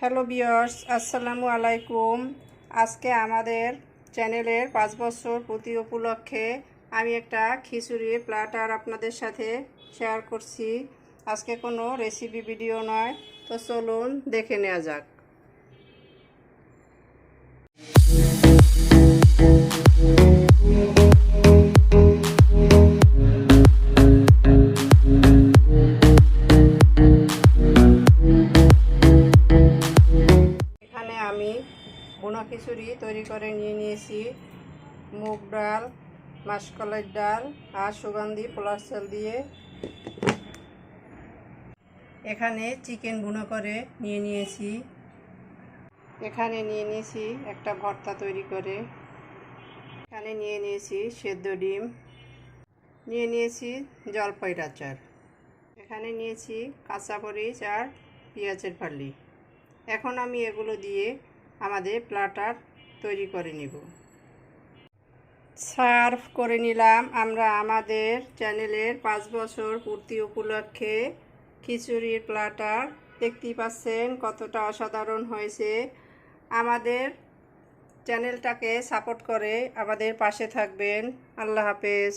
Hello বিয়ার্স আসসালামু আলাইকুম। আজকে আমাদের চ্যানেলের পাঁচ বছর প্রতি উপলক্ষে আমি একটা খিচুড়ির প্লাটার আপনাদের সাথে শেয়ার করছি। আজকে কোনো রেসিপি ভিডিও নয়, তো চলুন দেখে নেওয়া যাক। বোনা খিচুড়ি তৈরি করে নিয়ে নিয়েছি। মুগ ডাল মাসকলাইয়ের ডাল আর সুগন্ধি পোলার চাল দিয়ে। এখানে চিকেন বুনো করে নিয়ে নিয়েছি। এখানে নিয়ে নিয়েছি একটা ভর্তা তৈরি করে। এখানে নিয়ে নিয়েছি সেদ্ধ ডিম। নিয়ে নিয়েছি জলপাইয়ের আচার। এখানে নিয়েছি কাঁচা মরিচ আর পেঁয়াজের ফালি এখন আমি এগুলো দিয়ে আমাদের প্লাটার তৈরি করে নিব। সার্ভ করে নিলাম। আমরা আমাদের চ্যানেলের পাঁচ বছর পূর্তি উপলক্ষে খিচুড়ির প্লাটার। দেখতেই পাচ্ছেন কতটা অসাধারণ হয়েছে। আমাদের চ্যানেলটাকে সাপোর্ট করে আমাদের পাশে থাকবেন। আল্লাহ হাফেজ।